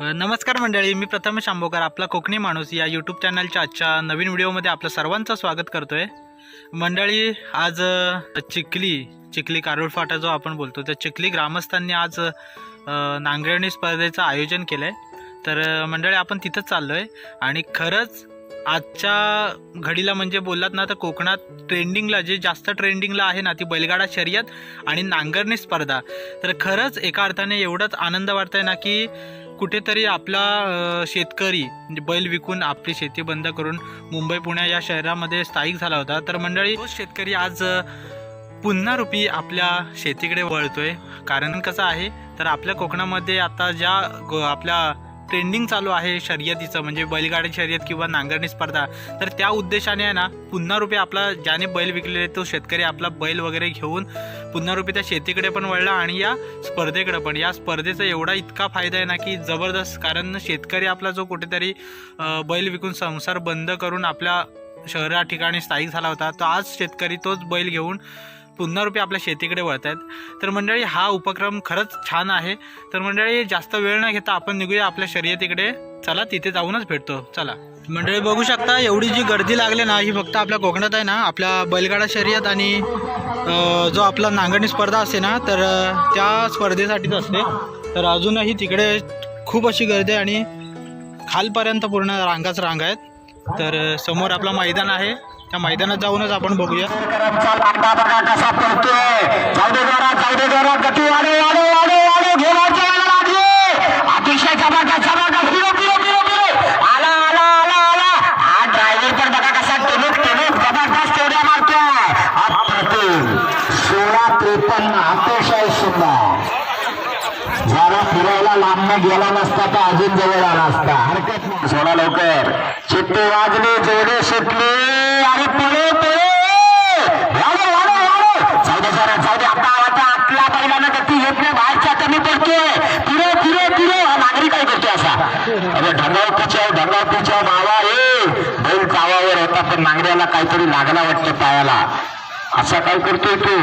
नमस्कार मंडळी मी प्रथमेश आंबोकर आपला कोकणी माणूस या यूट्यूब चॅनलच्या आजच्या नवीन व्हिडिओमध्ये आपलं सर्वांचं स्वागत करतोय. मंडळी आज चिखली चिखली कारुळ फाटा जो आपण बोलतो त्या चिखली ग्रामस्थांनी आज नांगरणी स्पर्धेचं आयोजन केलं आहे तर मंडळी आपण तिथंच चाललो आहे आणि खरंच आजच्या घडीला म्हणजे बोललात ना तर कोकणात ट्रेंडिंगला जे जास्त ट्रेंडिंगला आहे ना ती बैलगाडा शर्यत आणि नांगरणी स्पर्धा. तर खरंच एका अर्थाने एवढंच आनंद वाटतंय ना की कुठेतरी आपला शेतकरी म्हणजे बैल विकून आपली शेती बंद करून मुंबई पुणे या शहरामध्ये स्थायिक झाला होता. तर मंडळी तोच शेतकरी आज पुन्हा रुपी आपल्या शेतीकडे वळतोय. कारण कसं आहे तर आपल्या कोकणामध्ये आता ज्या गो- आपल्या ट्रेंडिंग चालू आहे शर्यतीचं म्हणजे बैलगाडी शर्यत किंवा नांगरणी स्पर्धा. तर त्या उद्देशाने आहे ना पुन्हा रुपये आपला ज्याने बैल विकलेले तो शेतकरी आपला बैल वगैरे घेऊन पुन्हा रुपये त्या शेतीकडे पण वळला आणि या स्पर्धेकडे पण. या स्पर्धेचा एवढा इतका फायदा आहे ना की जबरदस्त. कारण शेतकरी आपला जो कुठेतरी बैल विकून संसार बंद करून आपल्या शहरा ठिकाणी स्थायिक झाला होता तो आज शेतकरी तोच बैल घेऊन पुन्हा रुपये आपल्या शेतीकडे वळत आहेत तर मंडळी हा उपक्रम खरंच छान आहे. तर मंडळी जास्त वेळ न घेता आपण निघूया आपल्या शर्यतीकडे. चला तिथे जाऊनच भेटतो. चला. मंडळी बघू शकता एवढी जी गर्दी लागली ना ही फक्त आपल्या कोकणात आहे ना आपल्या बैलगाडा शर्यत आणि जो आपला नांगरणी स्पर्धा असते ना तर त्या स्पर्धेसाठीच असते. तर अजूनही तिकडे खूप अशी गर्दी आहे आणि खालपर्यंत पूर्ण रांगाच रांग आहेत. तर समोर आपला मैदान आहे. त्या मैदानात जाऊनच आपण बघूया. कसा पडतोय. अतिशय जबरदस्त कसा जरा फिरायला गेला नसता तर अजून जवळ आला असता. हरकत नाही. सोडा लवकर. चित्ते वाजली जोडे सुटले. आणि पुढे पुढे वाढव, वाढव, वाढव. जाऊ दे जरा, जाऊ दे. आता गती येत नाही. बाहेरच्या कमी पडतोय. फिरे फिरे फिरे हा नागरिक काय करतोय असा? अरे ढगाव पिचाव ढगाव पिचाव मावा ए. बैल चावावर होता पण नांगऱ्याला काहीतरी लागला वाटतं पायाला. असा काय करतोय तू?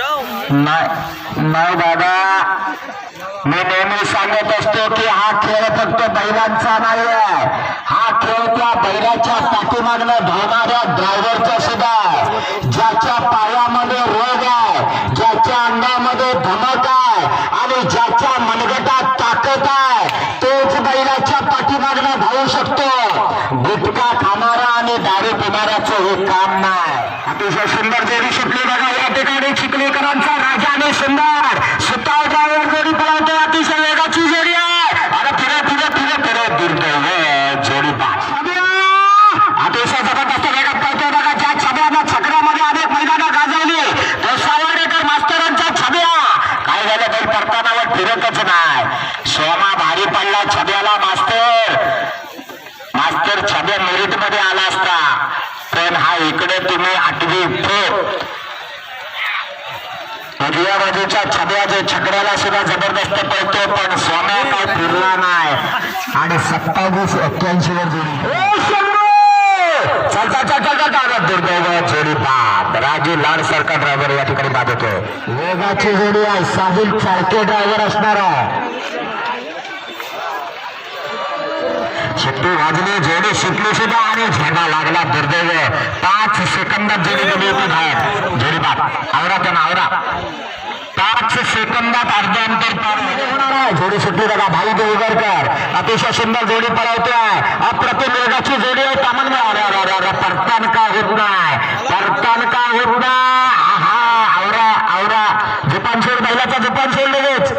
नाही नाही दादा. मी नेहमी सांगत असतो की हा खेळ फक्त बैलांचा नाही आहे हा खेळ त्या बैलाच्या पाठीमागनं धावणाऱ्या ड्रायव्हरचा सुद्धा ज्याच्या पाय त्या बाजूच्या छब्याचे छकड्याला सुद्धा जबरदस्त पळतो पण सोम्या काय फिरला नाही. आणि सत्तावीस एक्क्याऐंशी वर जोडी. चल चल चल दुर्दैव जोडी बाद राजू लाड सारखा ड्रायव्हर या ठिकाणी बाद होतोय. वेगाची जोडी आहे. साहिल चाळके ड्रायव्हर असणार आहे. शिट्टी वाजली जोडी शिकली सुद्धा आणि झेंडा लागला दुर्दैव. पाच सेकंदात जोडी गेली होती बाहेर. जोडी बाप आवरा त्यांना आवरा. पाच सेकंदात अर्ध अंतर पार होणार आहे. जोडी सुटली बघा भाई देवगरकर अतिशय सुंदर जोडी पळवतोय. अप्रतिम वेगाची जोडी आहे तामन अरे अरे अरे अरे परतान का होत नाही परतान का होत नाही हा आवरा आवरा. जुपान सोड बैलाचा जुपान सोड लगेच.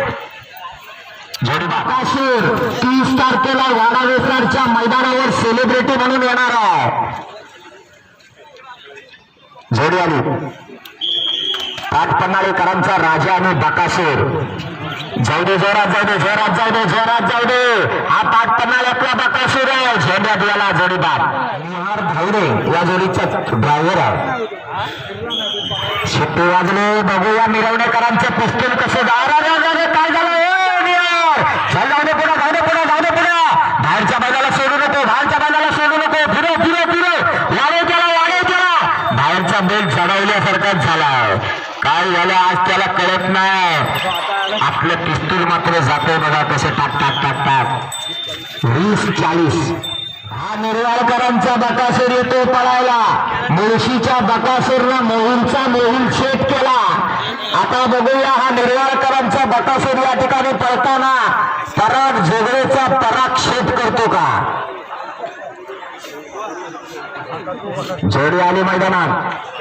जोडी बाकाशीर तीस तारखेला वाडा वेसरच्या मैदानावर सेलिब्रिटी म्हणून येणार आहे. जोडी आली. पाटपन्नाळेकरांचा राजा आणि बकासूर. जाऊ दे जोरात जाऊ दे जोरात जाऊ दे जोरात जाऊ दे. हा पाटपन्नाळ्यातला बकासूर आहे. झेंड्यात याला जोडीदार. निहार धावरे या जोडीचा ड्रायव्हर आहे. शिट्टी वाजले बघूया मिरवणेकरांचे पिस्तूल कसे दारा काय झालं ए, निहार! चल जाऊ दे पुढे जाऊ दे पुढे जाऊ दे पुढे बाहेरच्या बाजूला सोडू नको बाहेरच्या बाजूला सोडू नको फिरो फिरो फिरो वाढव त्याला वाढव त्याला बाहेरचा बेल चढवल्यासारखाच झालं आज त्याला कळत नाही. आपलं पिस्तूल मात्र जातोय बघा कसे टाक टाक टाक टाक. वीस चाळीस. हा निर्वाळकरांचा बकासूर येतो पळायला. मुळशीच्या बकासूरनं मोहूलचा मोहूल छेद केला. आता बघूया हा निर्वाळकरांचा बकासूर या ठिकाणी पळताना पराग जोगळेचा पराग छेद करतो का? जोडी आली मैदानात.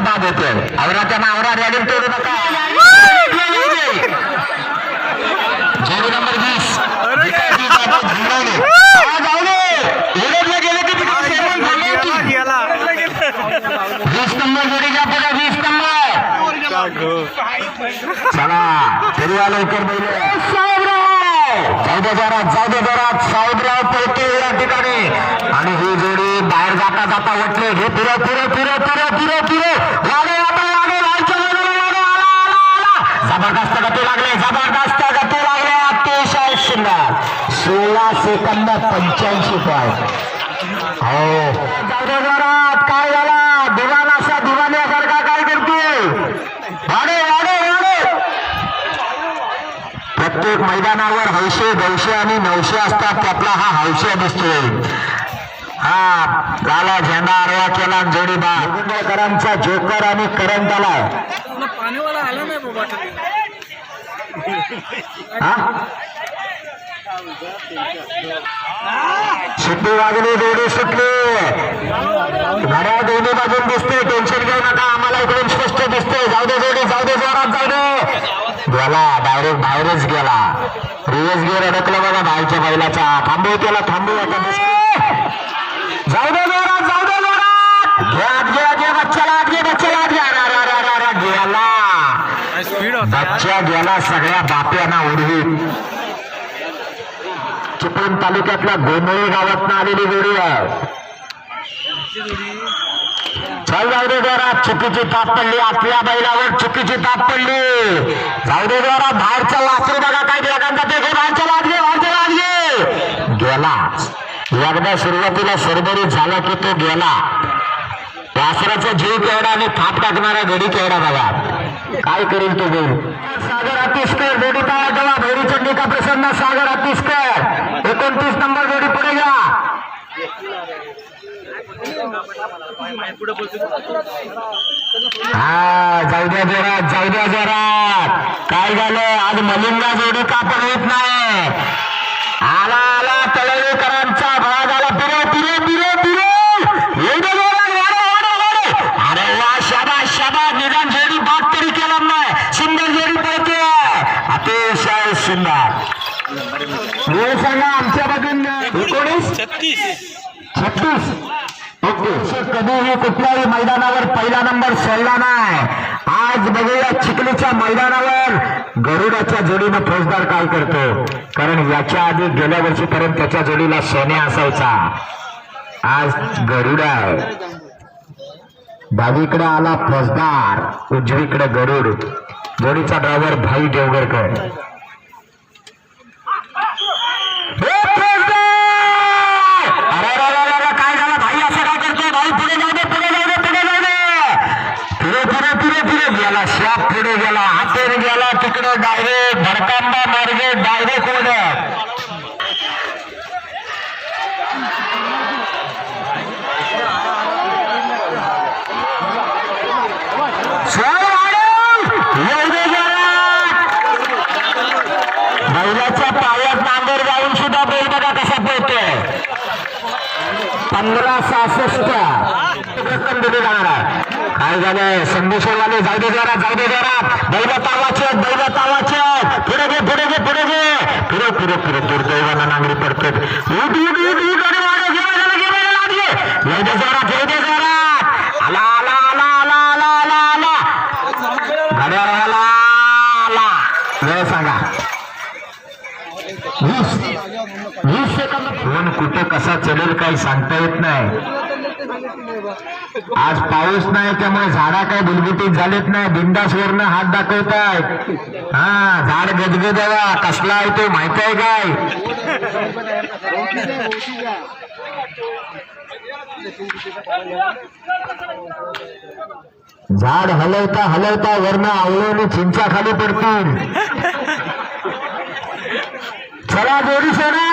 बाद होते आवराच्या नावरा रॅली तोडू नका. नंबर वीस. नंबर जोडीच्या पुढे वीस नंबर. चला तरी लवकर साहेबराव जाऊ दे साहेबराव पळते या ठिकाणी. आणि ही जोडी बाहेर जाता जाता वटले. हे फिरव फिरो फिरव फिरव फिरव फिरव वागे आता वागे लालच्या मैदानाला आला आला आला. जबरदस्त गती लागले जबरदस्त गती लागले. अतिशय सुंदर. सोळा सेकंद पंच्याऐंशी पॉईंट हो. जाऊ दे जोरात. काय झाला? दिवान असा दिवाण्यासारखा काय करते? वाडे वाडे वाडे. प्रत्येक मैदानावर हौशे दोनशे आणि नऊशे असतात. त्यातला हा हौशे दिसतोय. हा झाला झेंडा आरवा केला आणि जोडी बा मुकुंदकरांचा जोकर आणि करंट आलाय. पाणीवाला आला नाही बाबा हा? सुट्टी वाजली जोडी सुटली. घड्याळ दोन्ही बाजून दिसते टेन्शन घेऊ नका आम्हाला इकडून स्पष्ट दिसते जाऊ दे जोडी जाऊ दे जोरात जाऊ दे. गेला डायरेक्ट बाहेरच गेला. रिवर्स गिअर अडकलं बघा बाहेरच्या बैलाचा. थांबू त्याला थांबू आता. जाऊ दे जोरात जाऊ दे जोरात. घे आत घे घे बच्च्याला आत घे बच्च्याला आत गेला स्पीड बच्चा गेला सगळ्या बाप्यांना उडवीत चिपळूण तालुक्यातल्या गोंधळी गावात आलेली जोडी आहे. चल जाऊ दे जोरात चुकीची ताप पडली. आपल्या बैलावर चुकीची ताप पडली. जाऊ दे जोरात बाहेरचा वासरू बघा काय जगांचा ते घे बाहेरच्या घे बाहेरच्या घे. गेला एकदा सुरुवातीला सरबरी झाला की तो गेला. वासराचा जीव केवढा आणि थाप टाकणारा गडी केवढा बघा काय करेल तो गडी सागर अतिष्कर जोडी तयार ठेवा भैरी चंडिका प्रसन्न सागर अतिष्कर एकोणतीस नंबर जोडी पुढे घ्या. हा जाऊ द्या जोरात जाऊ द्या जोरात. काय झालं? आज मलिंगा जोडी का पण येत नाही? आला आला छत्तीस. छत्तीस. ओके कधीही कुठल्याही मैदानावर पहिला नंबर सोडला नाही. आज बघूया चिखलीच्या मैदानावर गरुडाच्या जोडीनं फौजदार काय करतो. कारण याच्या आधी गेल्या वर्षीपर्यंत त्याच्या जोडीला सोन्या असायचा. आज गरुडा आहे. डावीकडे आला फौजदार उजवीकडे गरुड. जोडीचा ड्रायव्हर भाई देवगरकर हे फौजदार! अरे, अरे, अरे, अरे, काय झालं भाई असं काय करतोय भाई पुढे जाऊ दे पुढे जाऊ दे पुढे जाऊ दे पुढे पुढे पुढे पुढे गेला शाप पुढे गेला हातेर गेला तिकडे डायरेक्ट भडकांबा मार्गे डायरेक्ट ओढत सोय वाढव! येऊ दे जोरात! बैलाच्या पायात नांगर जाऊन सुद्धा बैल बघा कसा पळतोय. पंधरा सहासष्ट. दिली जाणार आहे काय झालंय? संदेशवाले जाऊ दे जरा जाऊ दे जरा. बैल तावाचे पुढे घे पुढे घे पुढे. घे फिरो फिरो फिरो. दुर्दैवानं नांगरी पडतात. उठ उठ उठ उठ आणि वाढव घे बैलाला, घे बैलाला, आत घे. येऊ दे जोरात येऊ दे जोरात आला आला आला आला आला आला आला. घड्याळाला आला वेळ सांगा. फोन कुठं कसा चलेल काही सांगता येत नाही. आज पाऊस नाही त्यामुळे झाडा काही बुलबुटीत झालेत नाही. बिंदास वरनं हात दाखवतायत. हा झाड गदगदावा कसला आहे तो माहीत आहे काय? झाड हलवता हलवता वरनं आवळून चिंचा खाली पडतील. चला जोडी सोना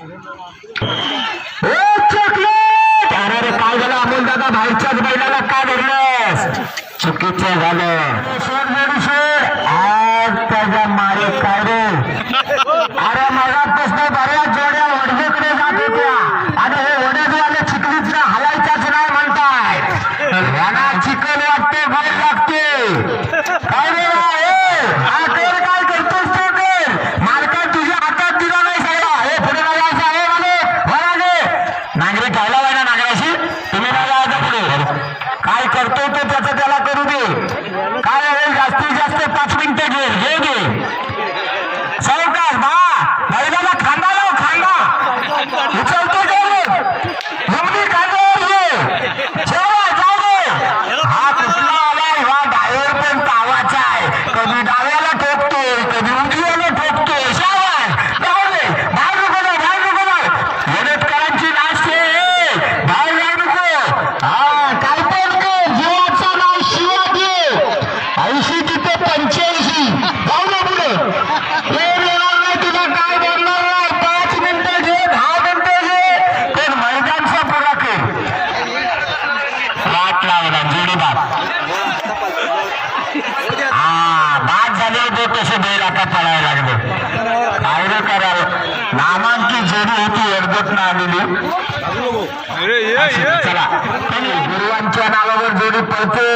अरे रे काय झालं? अमोल दादा बाहेरच्याच बैलाला का धरलंस? चुकीचं झालं सोड जोडी सोड आज त्याच्या मारे काय रे अरे मगापासून बऱ्याच जोड्या वडगेकडे जात होत्या आणि हे वडगवाले चिखलीतला हलायचाच नाही म्हणताय यांना चिखल वाटते बैल लागते काय रे ए, हा कर काय करतोस तो कर मालका तुझ्या हातात दिला नाही सगळा हे पुढे नाही जायचं आहे माले वळा गे नांगरी खायला पाहिजे नांगराशी तुम्ही नाही जायचं पुढे काय करतोय तो त्याचं त्याला करू दे काय होईल जास्तीत जास्त पाच मिनिटं घे घे घे सावकाश बा बैलाला खांदा लाव खांदा उचलतो जाऊ जमली खांद्यावर घे जेवा जाऊ दे हा कुठला आलाय हा डायव्हर पण तावाचा आहे कधी डाव्याला ठोकतोय कधी उजव्याला ठोकतोय शाबास जाऊ दे बाहेर नको जाऊ बाहेर नको जाऊ येणेटकरांची नाश आहे बाहेर जाऊ नको हा काय पण कर जीवाचा नाव शिवा दे ऐंशी तिथे पंच्याऐंशी जाऊ दे पुढे वेळ येणार नाही तुला काय बोलणार नाही पाच मिनिटं घे दहा मिनिटं घे पण मैदानचा पुरा कर वाट लावला जोडीदार हा बाद तसे बैल आता पळायला लागले. काय रे कराल नामांकी जोडी होती ना आलेली. चला. गुरुवांच्या नावावर जोडी पळते.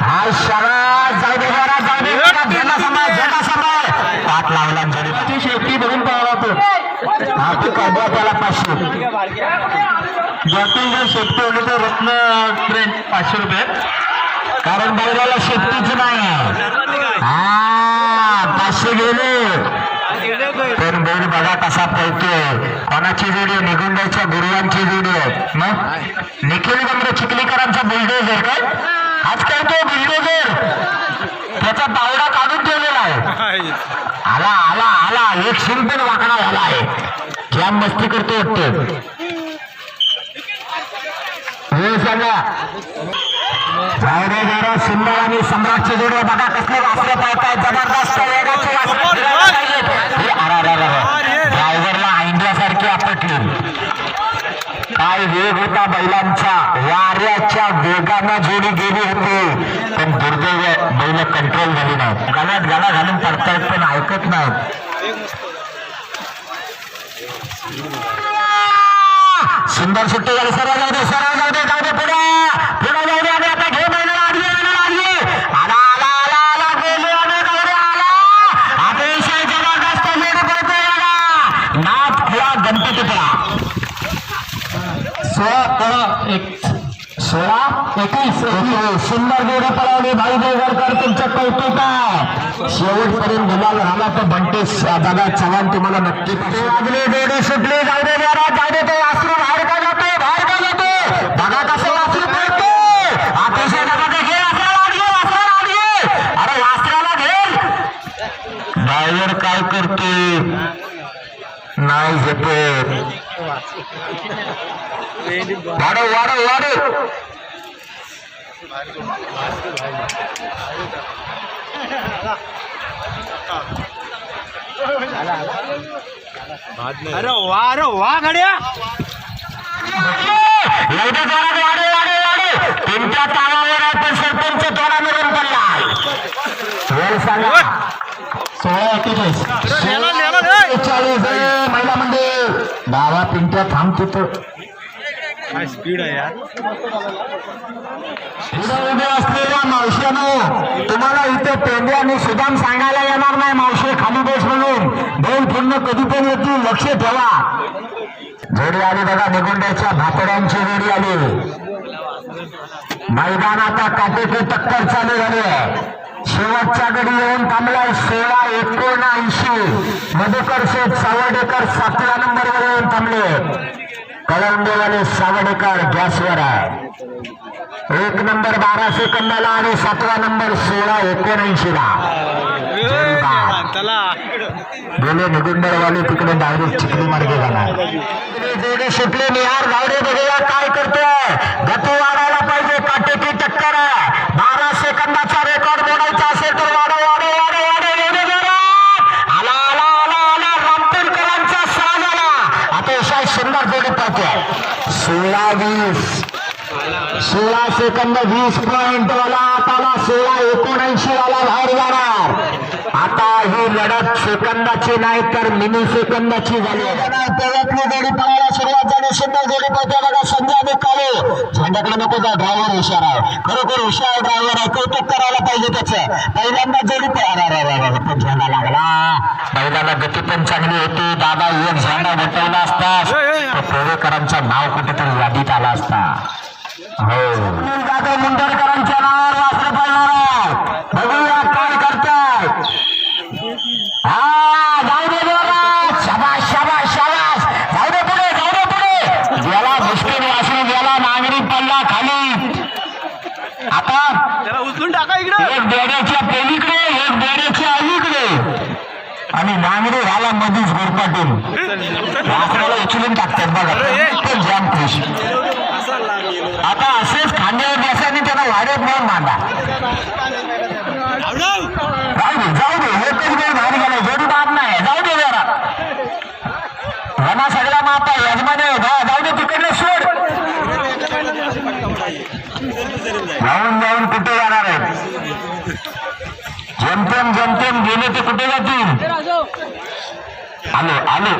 हा शरा जाऊ दे जरा जाऊ दे. भेला सांभाळ भेला सांभाळ. पाठ लावला जोडी शेती भरून पळाला तो. हा ते काढवा त्याला पाचशे. ज्यातून जर शेपटी तर रत्न ट्रेन पाचशे रुपये. कारण बैलाला शेपटीच नाही. हा पाचशे गेले. पण बैल बघा कसा पळतोय. कोणाची जोडी निगुंड्याच्या गुरुवांची जोडी आहे. मग? निखिल गंध चिखलीकरांचा बुलडोजर काय? आज काय तो बुलडोजर त्याचा पावडा काढून ठेवलेला आहे. आला आला आला. एक शिंपण वाकडा झाला आहे. क्या मस्ती करतो वाटतो. हो, हे सांगा. जाऊ दे सुंदर आणि सम्राटची जोडे बघा कसले वासरे पाहतायत जबरदस्त वेगाचे ड्रायव्हरला ऐंड्यासारखी आपटली काय वेग होता बैलांचा वाऱ्याच्या वेगानं जोडी गेली होती पण दुर्दैव बैल कंट्रोल झाली. नाही गळ्यात गळा घालून पडतायत पण ऐकत नाहीत सुंदर सुट्टी झाली सर्व जाऊ दे सर्व जाऊ दे. सोळा एक सोळा एकवीस सुंदर जोडी पळवली भाई देवरकर तुमचं कौतुक आहे शेवटपर्यंत गुलाल राहिला तर बंटे दादा चव्हाण तुम्हाला नक्की लागली जोडी सुटली. जाऊ दे जाऊ दे ते वासरू बाहेर का जातो बाहेर का जातो बघा कसं वासरू अतिशय दादा ते घे वासराला अरे वासराला घे ड्रायव्हर काय करतो नाही झेपत. वाढव वाढव वाढव. अरे वा अरे वा गाड्या. वाढव तुमच्या सरपंच थोडा मिळून पडला. वेळ सांगा. सोळा नेला, नेला, ए, महिला मंदिर डावा पिंट्या थांब तिथं. काय स्पीड आहे यार? उभे असलेल्या मावश्यानो तुम्हाला इथे पेंडे आणि सुदाम सांगायला येणार नाही मावशी. खाली बस म्हणून. दोन पूर्ण कधी पण येतील लक्ष ठेवा. जोडी आली बघा निगुंड्याच्या भाकड्यांची जोडी आली. मैदान आता काटेकी टक्कर चालू झाली आहे. शेवटच्या गडी येऊन थांबलाय सोळा एकोणऐंशी. मधुकर शेठ सावडेकर सातव्या नंबरवर येऊन थांबले. कळंबेवाले सावडेकर गॅसवर आहे एक नंबर बारा सेकंदाला आणि सातवा नंबर सोळा एकोणऐंशी ला गेले निगुंडरवाले तिकडे डायरेक्ट चिखली मार्गे जाणार. जोडी सुटली निहार गावडे बघूया काय करतोय. गती वाढायला पाहिजे काटेकी टक्कर आहे. बारा सेकंदाचा रेकॉर्ड सोळा वीस सोळा सेकंद वीस पॉइंट वाला आता सोळा एकोणऐंशी वाला भारी. ही लढत सेकंदाची नाही तर मिनी सेकंदाची झाली. जोडी सुरुवात झाली. सुंदर जोडी पळते बघा संजय आणि काळे. झेंड्याकडे नको जा ड्रायव्हर हुशार आहे. खरोखर हुशार ड्रायव्हर आहे. कौतुक करायला पाहिजे त्याचं. पहिल्यांदा जोडी पळाला पण झेंडा लागला. पहिल्याला गती पण चांगली होती. दादा एक झेंडा बटवला पोवेकरांचं नाव कुठेतरी यादीत आला असता. हो. मुंडरकरांच्या नावावर वास्त्र पडणार आहे बघूया काय करताय हा जाऊ दे जोरात. शाबास शाबास शाबास जाऊ दे पुढे जाऊ दे पुढे गेला मुश्किल वासरू गेला नांगरी पडला खाली आता त्याला उचलून बेड्याच्या पेलीकडे एक बेड्याच्या अलीकडे. आणि नांगरी झाला मधीच गोरपाटून वासराला उचलून टाकतात बघा. जाम खुश. आता असेच खांद्यावर बसाने त्याला वाढत म्हणून मांडा. जाऊ दे जाऊ दे एकच वेळ बाहेर गेला जोडी बाब नाही. जाऊ दे जरा. रमा सगळा मापा यजमान जाऊ दे तिकडे सोड. जाऊन जाऊन जमतेम जमतेम गेले ते कुठे जातील आलो आलो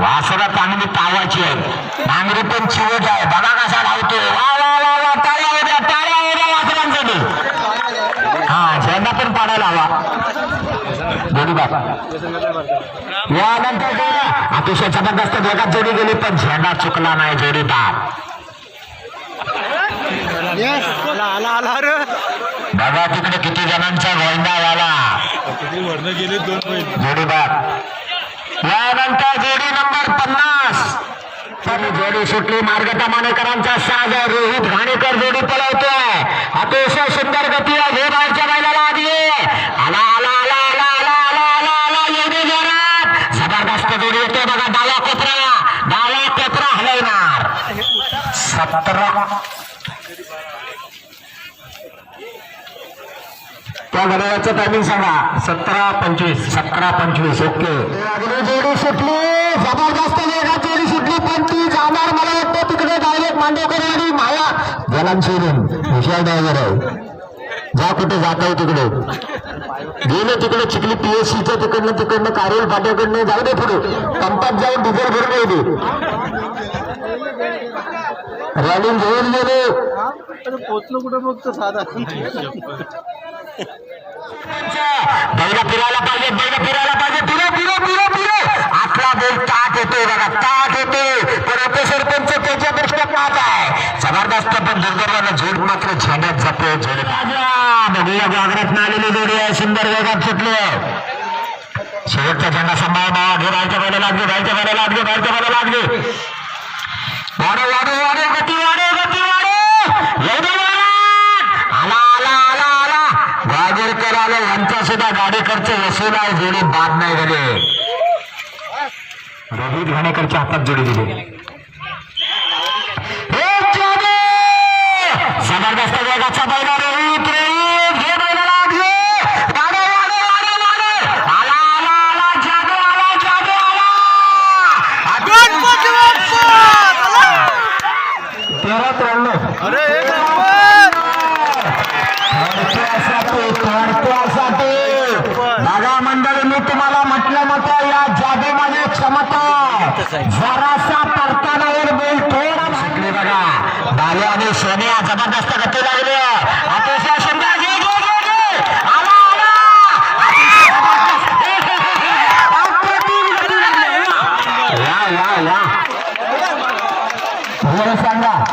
वासरा चांगली तावाची आहे नांगरी पण चिवट आहे बघा कसा धावतो वा वा वा वा टाळ्या होत्या वासरांसाठी हा झेंडा पण पाडायला हवा जोडी बाबा यानंतर? अतिशय जबरदस्त वेगात जोडी गेली पण झेंडा चुकला नाही जोडी बाप आला आला आला रे बघा तिकडे किती जणांचा गोंडा झाला? जोडी बाप यानंतर जोडी नंबर पन्नास. तर जोडी सुटली. मार्गता मानेकरांचा साज. रोहित घाणेकर जोडी पळवतोय. अतिशय सुंदर गती आहे. हे बाहेरच्या बैलाला आधी. आला आला आला आला आला आला आला आला. एवढे जोरात. जबरदस्त जोडी येते बघा. डावा कोपरा. डावा कोपरा हलवणार. सतरा. त्या घड्याळाचं टायमिंग सांगा. सतरा पंचवीस. सतरा पंचवीस. ओके. जोडी सुटली. जबरदस्त वेगात जोडी सुटली पण ती जाणार मला वाटतं तिकडे डायरेक्ट मांडेकर आणि माया. जलान सोडून. हुशार ड्रायव्हर आहे. जा कुठे जात आहे तिकडे. गेले तिकडे चिखली पीएससीच्या तिकडनं तिकडनं कारोल फाट्याकडनं. जाऊ दे पुढे. पंपात जाऊन डिझेल भरून येऊ दे. रॅलिंग घेऊन गेले. पोचलो कुठं फक्त साधा. बैल फिरायला पाहिजे बैल फिरायला पाहिजे. फिरो फिरो फिरो फिरो. आपला बैल ताट येतोय बघा ताट येतोय. पण सरपंच त्याच्या आहे. जबरदस्त पण दुर्दैवानं जोड मात्र झेंड्यात जातोय. झेंड बघूया जागृत आलेली जोडी आहे. सुंदर वेगात सुटले. शेवटचा झेंडा सांभाळ बाळा. घे बाहेरच्या बैला लागले बाहेरच्या बैला लागले बाहेरच्या बैला लागले वाढव वाढव वाढव गती सुद्धा गाडी खर्च जोडी बाद नाही झाले. रोहित घाणेकरच्या हातात जोडी दिली. मंडळी मी तुम्हाला म्हटलं नव्हतं या जादूमध्ये क्षमता. आहे. जरासा परतानावर बैल थोडा शिकले बघा. बाले आणि सोनिया जबरदस्त गती लागली. अतिशय सुंदर.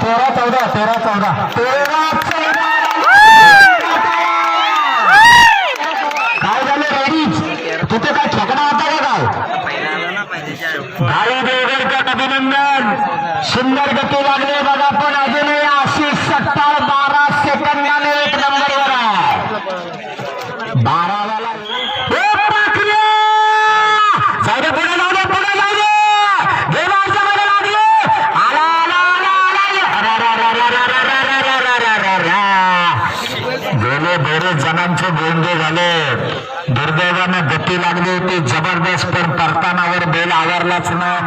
घे, घे, घे, घे. सुंदर गती लागली बघा पण अजूनही आशिष सत्तर बारा सेकंदाने एक नंबर वर आहे जणांचे झाले गती लागली होती जबरदस्त पण परतानावर बेल आवरलाच ना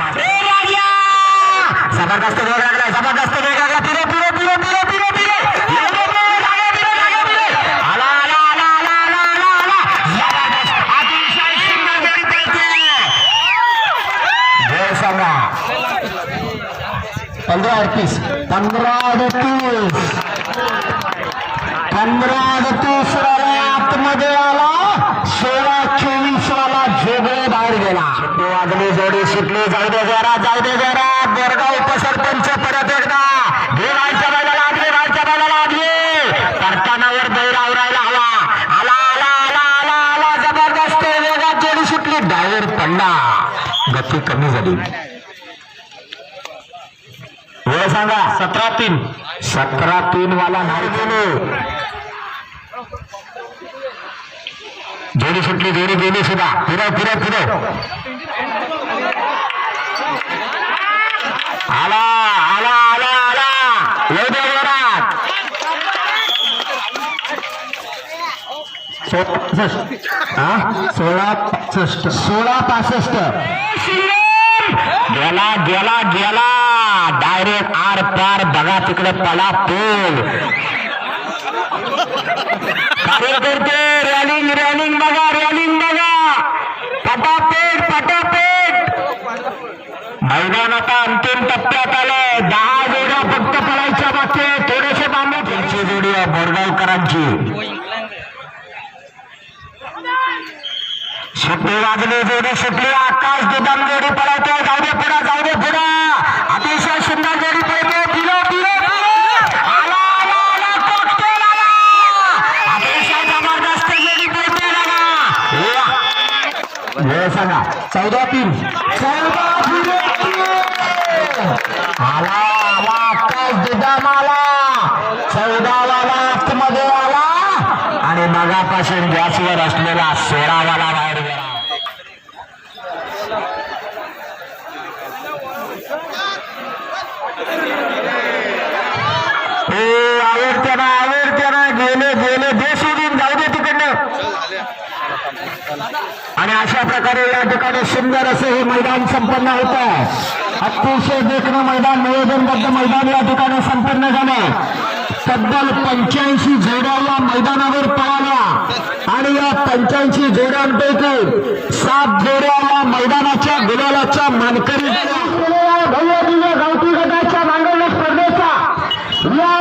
सुटली जाऊ दे जरा जाऊ दे जरा बोरगाव उपसरपंच परत एकदा. घेवायच्या बैलाला आगले वायच्या बैलाला आगले करतानावर बैल आवरायला हवा. आला आला आला आला आला. जबरदस्त वेगात जोडी सुटली. डायव्हर पडला. गती कमी झाली. वेळ सांगा. सतरा तीन. सतरा तीन वाला नाही गेलो. जोडी सुटली जोडी गेली सुद्धा. फिरव फिरव फिरव. गेला गेला गेला. डायरेक्ट आर पार बघा तिकडे पला पोल कार्यकर्ते रॅलिंग रॅलिंग बघा रॅलिंग बघा. पटापेट पटापेट. मैदान आता अंतिम टप्प्यात आलं. दहा जोड्या फक्त पळायच्या बाकी. थोडेसे बांबू. त्यांची जोडी आहे बोरगावकरांची. सुट्टी वाजली जोडी सुटली आकाश दुधाम जोडी पळवते जाऊ दे पुढा जाऊ दे पुढा. अतिशय सुंदर जोडी पळते. पिलो पिलो आला आला आला. cocktail आला. अतिशय जबरदस्त जोडी पळते बघा वेळ सांगा. चौदा तीन. चौदा तीन. आला आला आकाश दुधाम आला चौदावा लास्टमध्ये आला. आणि मगापासून गॅसवर असलेला सोळा वाला बाहेर गेला आवडते ना आवडते ना. गेले गेले. दे सोडून जाऊ दे तिकडनं. आणि अशा प्रकारे या ठिकाणी सुंदर असं हे मैदान संपन्न होत. आहे अतिशय देखण मैदान नियोजनबद्ध मैदान या ठिकाणी संपन्न झाले. तब्बल पंच्याऐंशी जोड्या या मैदानावर पळाल्या. आणि या पंच्याऐंशी जोड्यांपैकी सात जोड्या या मैदानाच्या गुलालाच्या मानकरी गावठी गटाच्या मांडवल्या स्पर्धेचा या